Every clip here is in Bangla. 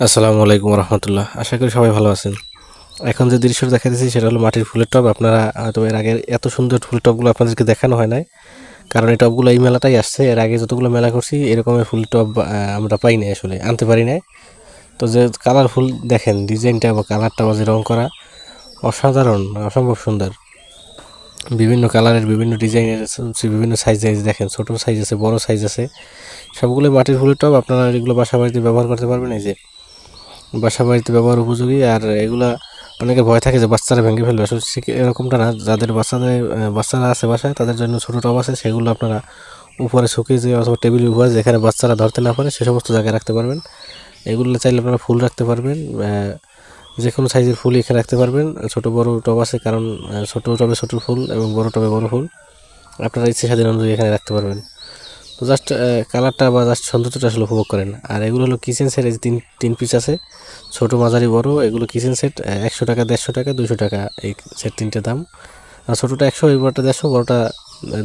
আসসালামু আলাইকুম রহমতুল্লাহ। আশা করি সবাই ভালো আছেন। এখন যে দৃশ্য দেখা দিচ্ছি সেটা হলো মাটির ফুলের টব। আপনারা হয়তো এর আগে এত সুন্দর ফুল টবগুলো আপনাদেরকে দেখানো হয় নাই। কারণ এই টবগুলো এই মেলাটাই আসছে। এর আগে যতগুলো মেলা করছি, এরকমের ফুল টব আমরা পাই নাই আসলে, আনতে পারি নাই। তো যে কালারফুল দেখেন, ডিজাইনটা বা কালারটা বা যে রং করা, অসাধারণ, অসম্ভব সুন্দর। বিভিন্ন কালারের, বিভিন্ন ডিজাইনের বিভিন্ন সাইজ সাইজ দেখেন, ছোট সাইজ আছে, বড় সাইজ আছে। সবগুলো মাটির ফুলের টব। আপনারা এগুলো বাসা বাড়িতে ব্যবহার করতে পারবেন। এই যে বাসা বাড়িতে ব্যবহার উপযোগী, আর এগুলা অনেকে ভয় থাকে যে বাচ্চারা ভেঙে ফেলবে। আসলে এরকমটা না, যাদের বাচ্চাদের বাচ্চারা আছে বাসায়, তাদের জন্য ছোটো টব আছে, সেগুলো আপনারা উপরে শুকিয়ে যে অথবা টেবিলের উপরে যেখানে বাচ্চারা ধরতে না পারে, সে সমস্ত জায়গায় রাখতে পারবেন। এগুলো চাইলে আপনারা ফুল রাখতে পারবেন যে কোনো সাইজের ফুল এখানে রাখতে পারবেন। ছোট বড় টব আছে, কারণ ছোট টবে ছোট ফুল এবং বড় টবে বড় ফুল। আপনারা ইচ্ছে স্বাধীন অনুযায়ী এখানে রাখতে পারবেন। তো জাস্ট কালারটা বা জাস্ট সৌন্দর্যটা আসলে উপভোগ করেন। আর এগুলো হলো কিচেন সেট এই তিন তিন পিস আছে। ছোট, মাঝারি, বড়, এগুলো কিচেন সেট একশো টাকা, দেড়শো টাকা দুশো টাকা এই সেট তিনটে দাম। আর ছোটোটা একশো, এই বড়টা দেড়শো, বড়টা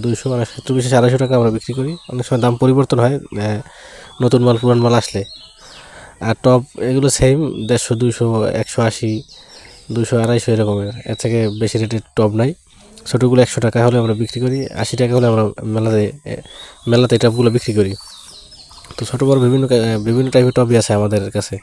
দুইশো মানে একটু বেশি, আড়াইশো টাকা আমরা বিক্রি করি। অনেক সময় দাম পরিবর্তন হয় নতুন মাল, পুরান মাল আসলে। আর টপ এগুলো সেম দেড়শো, দুইশো, একশো আশি দুশো আড়াইশো এরকমের। এর থেকে বেশি রেটের টপ নাই। ছোটোগুলো একশো টাকা হলে আমরা বিক্রি করি, আশি টাকা হলে আমরা মেলাতে মেলাতে এই টপগুলো বিক্রি করি। তো ছোটো বড় বিভিন্ন বিভিন্ন টাইপের টপই আছে আমাদের কাছে।